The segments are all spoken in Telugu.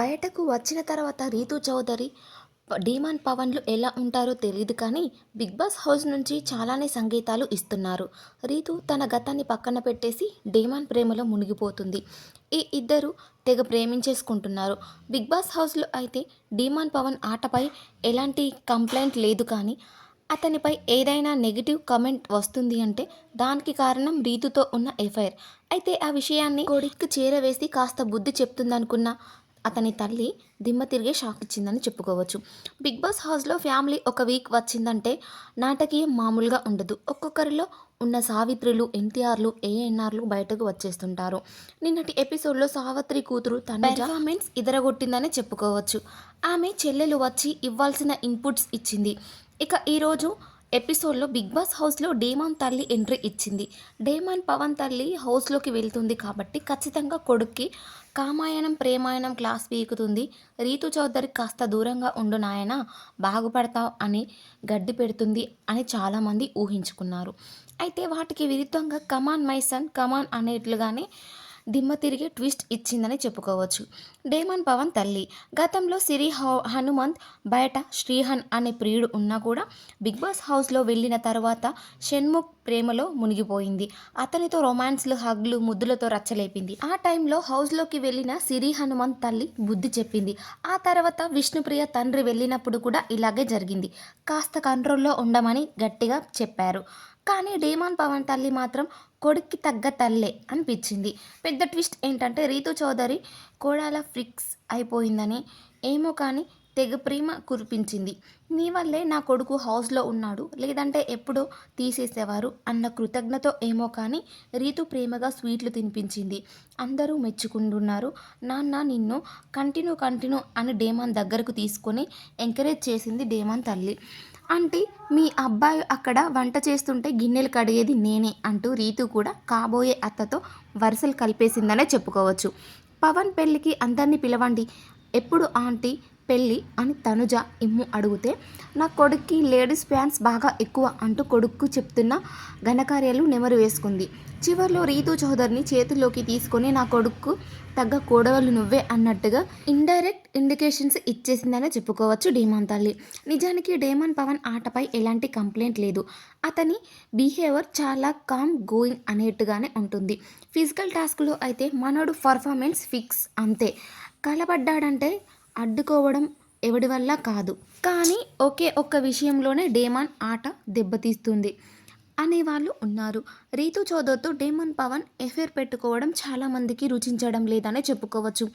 బయటకు వచ్చిన తర్వాత రీతు చౌదరి డీమాన్ పవన్లు ఎలా ఉంటారో తెలియదు కానీ బిగ్ బాస్ హౌస్ నుంచి చాలానే సంకేతాలు ఇస్తున్నారు. రీతు తన గతాన్ని పక్కన పెట్టేసి డీమాన్ ప్రేమలో మునిగిపోతుంది. ఈ ఇద్దరు తెగ ప్రేమించేసుకుంటున్నారు. బిగ్ బాస్ హౌస్లో అయితే డీమాన్ పవన్ ఆటపై ఎలాంటి కంప్లైంట్ లేదు కానీ అతనిపై ఏదైనా నెగిటివ్ కమెంట్ వస్తుంది అంటే దానికి కారణం రీతుతో ఉన్న ఎఫ్ఐఆర్. అయితే ఆ విషయాన్ని కొడుక్కి చేరవేసి కాస్త బుద్ధి చెప్తుందనుకున్న అతని తల్లి దిమ్మ తిరిగే షాక్ ఇచ్చిందని చెప్పుకోవచ్చు. బిగ్ బాస్ హౌస్లో ఫ్యామిలీ ఒక వీక్ వచ్చిందంటే నాటకీయం మామూలుగా ఉండదు. ఒక్కొక్కరిలో ఉన్న సావిత్రులు ఎన్టీఆర్లు ఏఎన్ఆర్లు బయటకు వచ్చేస్తుంటారు. నిన్నటి ఎపిసోడ్లో సావిత్రి కూతురు తన పర్ఫార్మెన్స్ ఇదరగొట్టిందని చెప్పుకోవచ్చు. ఆమె చెల్లెలు వచ్చి ఇవ్వాల్సిన ఇన్పుట్స్ ఇచ్చింది. ఇక ఈరోజు ఎపిసోడ్లో బిగ్ బాస్ హౌస్లో డేమాన్ తల్లి ఎంట్రీ ఇచ్చింది. డేమాన్ పవన్ తల్లి హౌస్లోకి వెళ్తుంది కాబట్టి ఖచ్చితంగా కొడుక్కి కామాయణం ప్రేమాయణం క్లాస్ పీకుతుంది. రీతు చౌదరి కాస్త దూరంగా ఉండు నాయన బాగుపడతావు అని గడ్డి పెడుతుంది అని చాలామంది ఊహించుకున్నారు. అయితే వాటికి విరుద్ధంగా కమాన్ మై సన్ కమాన్ అనేట్లుగానే దిమ్మ తిరిగి ట్విస్ట్ ఇచ్చిందని చెప్పుకోవచ్చు. డేమన్ పవన్ తల్లి. గతంలో సిరి హౌ- హనుమంత్ బయట శ్రీహన్ అనే ప్రియుడు ఉన్నా కూడా బిగ్ బాస్ హౌస్లో వెళ్ళిన తర్వాత షణ్ముఖ్ ప్రేమలో మునిగిపోయింది. అతనితో రొమాన్స్లు హగ్లు ముద్దులతో రచ్చలేపింది. ఆ టైంలో హౌస్లోకి వెళ్ళిన సిరి హనుమంత్ తల్లి బుద్ధి చెప్పింది. ఆ తర్వాత విష్ణుప్రియ తండ్రి వెళ్ళినప్పుడు కూడా ఇలాగే జరిగింది. కాస్త కంట్రోల్లో ఉండమని గట్టిగా చెప్పారు. కానీ డేమాన్ పవన్ తల్లి మాత్రం కొడుక్కి తగ్గ తల్లే అనిపించింది. పెద్ద ట్విస్ట్ ఏంటంటే రీతు చౌదరి కోడాల ఫిక్స్ అయిపోయిందని. ఏమో కానీ తెగ ప్రేమ కురిపించింది. నీ వల్లే నా కొడుకు హౌస్లో ఉన్నాడు లేదంటే ఎప్పుడో తీసేసేవారు అన్న కృతజ్ఞత ఏమో కానీ రీతు ప్రేమగా స్వీట్లు తినిపించింది. అందరూ మెచ్చుకుంటున్నారు. నాన్న నిన్ను కంటిన్యూ కంటిన్యూ అని డేమాన్ దగ్గరకు తీసుకొని ఎంకరేజ్ చేసింది డేమాన్ తల్లి. అంటే మీ అబ్బాయి అక్కడ వంట చేస్తుంటే గిన్నెలు కడిగేది నేనే అంటూ రీతు కూడా కాబోయే అత్తతో వరుసలు కలిపేసిందనే చెప్పుకోవచ్చు. పవన్ పెళ్ళికి అందరినీ పిలవండి ఎప్పుడు ఆంటీ పెళ్ళి అని తనుజ ఇమ్ము అడిగితే నా కొడుక్కి లేడీస్ ప్యాంట్స్ బాగా ఎక్కువ అంటూ కొడుక్కు చెప్తున్న ఘనకార్యాలు నెమరు వేసుకుంది. చివర్లో రీతు చౌదరిని చేతుల్లోకి తీసుకొని నా కొడుక్కు తగ్గ కోడవలు నువ్వే అన్నట్టుగా ఇండైరెక్ట్ ఇండికేషన్స్ ఇచ్చేసిందనే చెప్పుకోవచ్చు డేమాన్ తల్లి. నిజానికి డేమాన్ పవన్ ఆటపై ఎలాంటి కంప్లైంట్ లేదు. అతని బిహేవియర్ చాలా కామ్ గోయింగ్ అనేట్టుగానే ఉంటుంది. ఫిజికల్ టాస్క్లో అయితే మనోడు పర్ఫార్మెన్స్ ఫిక్స్ అంతే. కలబడ్డాడంటే అడ్డుకోవడం ఎవడి వల్ల కాదు. కానీ ఒకే ఒక్క విషయంలోనే డేమాన్ ఆట దెబ్బతీస్తుంది. అనేవాళ్ళు ఉన్నారు. రీతు చౌదరితో డేమన్ పవన్ ఎఫైర్ పెట్టుకోవడం చాలామందికి రుచించడం లేదనే చెప్పుకోవచ్చు.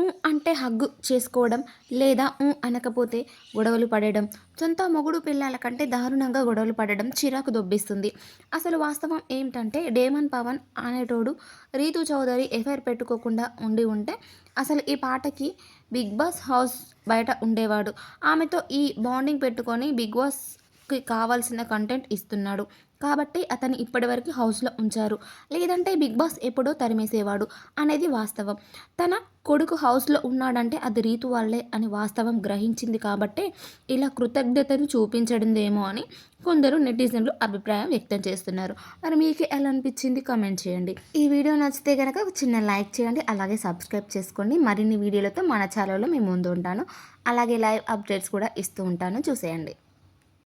ఊ అంటే హగ్గు చేసుకోవడం లేదా ఊ అనకపోతే గొడవలు పడడం సొంత మొగుడు పిల్లల కంటే దారుణంగా గొడవలు పడడం చిరాకు దొబ్బిస్తుంది. అసలు వాస్తవం ఏమిటంటే డేమన్ పవన్ అనేటోడు రీతు చౌదరి ఎఫైర్ పెట్టుకోకుండా ఉండి ఉంటే అసలు ఈ పాటకి బిగ్ బాస్ హౌస్ బయట ఉండేవాడు. ఆమెతో ఈ బాండింగ్ పెట్టుకొని బిగ్ బాస్ బాస్కి కావాల్సిన కంటెంట్ ఇస్తున్నాడు. కాబట్టి అతన్ని ఇప్పటివరకు హౌస్లో ఉంచారు. లేదంటే బిగ్ బాస్ ఎప్పుడో తరిమేసేవాడు అనేది వాస్తవం. తన కొడుకు హౌస్లో ఉన్నాడంటే అది రీతు వాళ్ళే అని వాస్తవం గ్రహించింది కాబట్టి ఇలా కృతజ్ఞతను చూపించడిందేమో అని కొందరు నెటిజన్లు అభిప్రాయం వ్యక్తం చేస్తున్నారు. మరి మీకు ఎలా అనిపించింది? కామెంట్ చేయండి. ఈ వీడియో నచ్చితే కనుక ఒక చిన్న లైక్ చేయండి. అలాగే సబ్స్క్రైబ్ చేసుకోండి. మరిన్ని వీడియోలతో మన ఛానల్లో మేము ముందు ఉంటాను. అలాగే లైవ్ అప్డేట్స్ కూడా ఇస్తూ ఉంటాను. చూసేయండి.